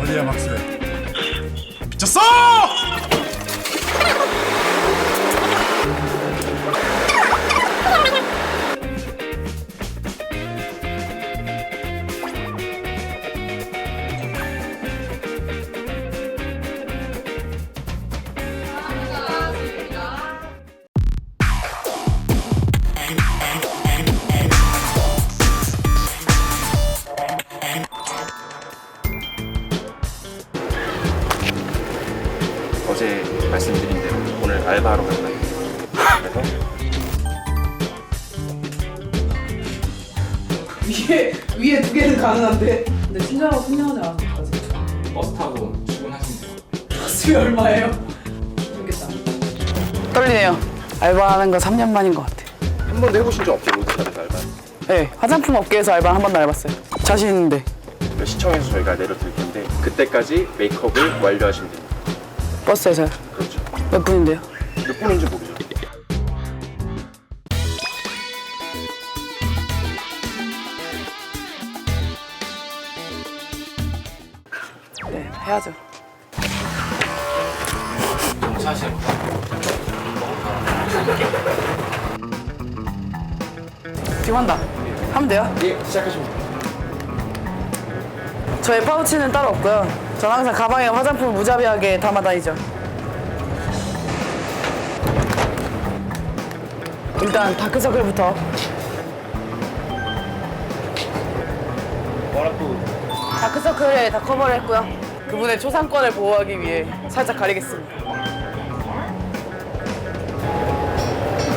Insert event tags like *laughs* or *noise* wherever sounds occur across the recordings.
어디야 막스? 미쳤어! 알바하러 간다. 그래서 위에 위에 두 개는 가능한데. 근데 친절하고 선량하지 않아서까지. 버스 타고 출근하시면 돼요. 수이 얼마예요? 모르겠다. 떨리네요. 알바하는 거 3년 만인 것 같아. 한 번도 해보신 적 없죠 로드샵에서 알바? 네, 화장품 업계에서 알바 한 번도 안 해봤어요. 자신 있는데 그 시청에서 저희가 내려드릴 텐데 그때까지 메이크업을 완료하시면 됩니다. 버스에서요. 그렇죠. 몇 분인데요? 몇 분인지 모르죠. 네, 해야죠. 지금 한다. 하면 돼요? 예, 돼요. 저의 파우치는 따로 없고요. 전 항상 가방에 화장품을 무자비하게 담아 다니죠. 일단 다크서클부터 다크서클에 다 커버를 했고요. 그분의 초상권을 보호하기 위해 살짝 가리겠습니다.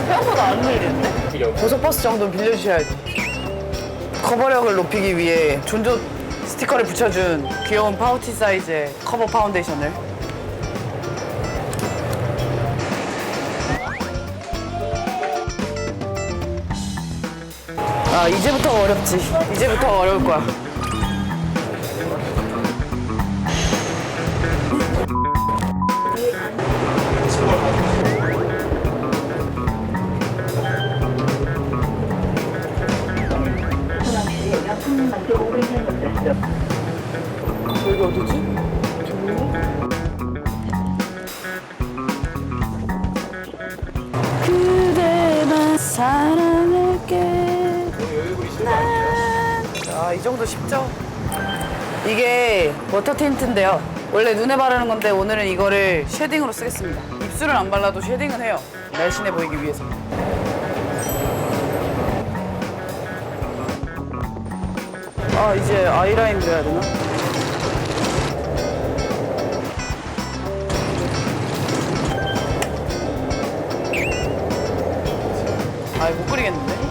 생각보다 안 흘리는데? 고속버스 정도는 빌려주셔야지. 커버력을 높이기 위해 존조 스티커를 붙여준 귀여운 파우치 사이즈의 커버 파운데이션을 아 이제부터 어렵지 이제부터 어려울 거야 여기 어디지? 그대만 사 자, 이 정도 쉽죠? 이게 워터 틴트인데요. 원래 눈에 바르는 건데 오늘은 이거를 쉐딩으로 쓰겠습니다. 입술은 안 발라도 쉐딩은 해요. 날씬해 보이기 위해서. 아, 이제 아이라인 그려야 되나? 아, 못 그리겠는데?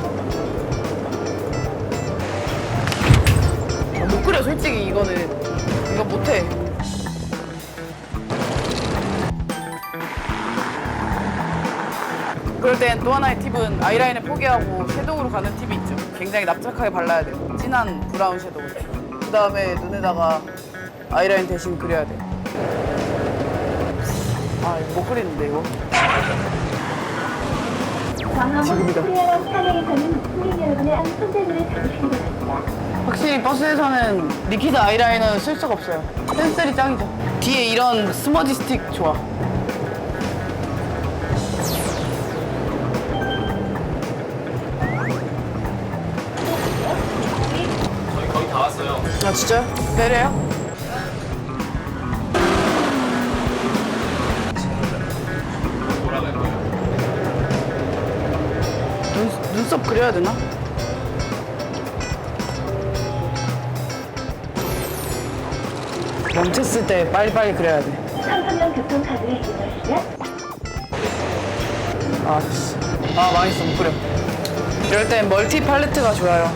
솔직히 이거는. 이거 못해. 그럴 땐 또 하나의 팁은 아이라인을 포기하고 섀도우로 가는 팁이 있죠. 굉장히 납작하게 발라야 돼요. 진한 브라운 섀도우. 그 다음에 눈에다가 아이라인 대신 그려야 돼. 아, 이거 못 그리는데, 이거. 지금이다. 바랍니다. 확실히 버스에서는 리퀴드 아이라이너는 쓸 수가 없어요. 펜슬이 짱이죠. 뒤에 이런 스머지 스틱 좋아. 저희 거의 다 왔어요. 아 진짜요? 내려요? 돌아갈 거예요. 눈, 눈썹 그려야 되나? 멈췄을 때 빨리빨리 그려야 돼. 청소년 교통카드를 이용하시면 아, 됐어. 아, 망했어. 못 그려. 이럴 땐 멀티 팔레트가 좋아요.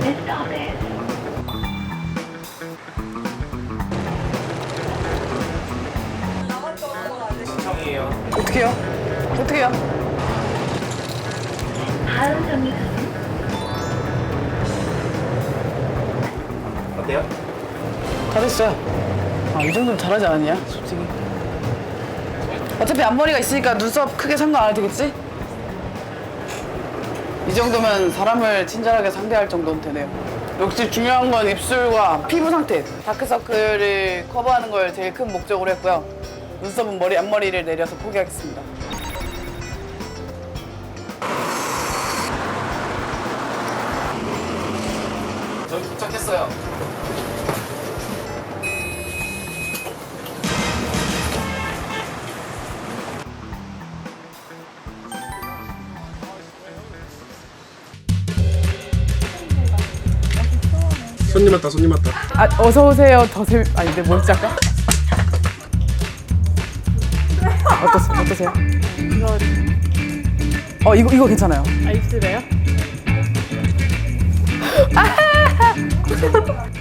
This office. 시청이에요. 어떻게 해요? 어떻게 해요? 다음 정류소는 다 됐어요. 아, 이 정도면 잘하지 않았냐? 솔직히. 어차피 앞머리가 있으니까 눈썹 크게 상관 안 해도 되겠지? 이 정도면 사람을 친절하게 상대할 정도는 되네요. 역시 중요한 건 입술과 피부 상태. 다크서클을 커버하는 걸 제일 큰 목적으로 했고요. 눈썹은 머리 앞머리를 내려서 포기하겠습니다. 저희 도착했어요. 손님 왔다 손님 왔다 아, 어서 오세요. 더 재, 아니, 근데 뭔지 할까? 어떠세요? 어떠세요? 이거. 어, 이거, 이거 괜찮아요. 아 입술에요? *laughs*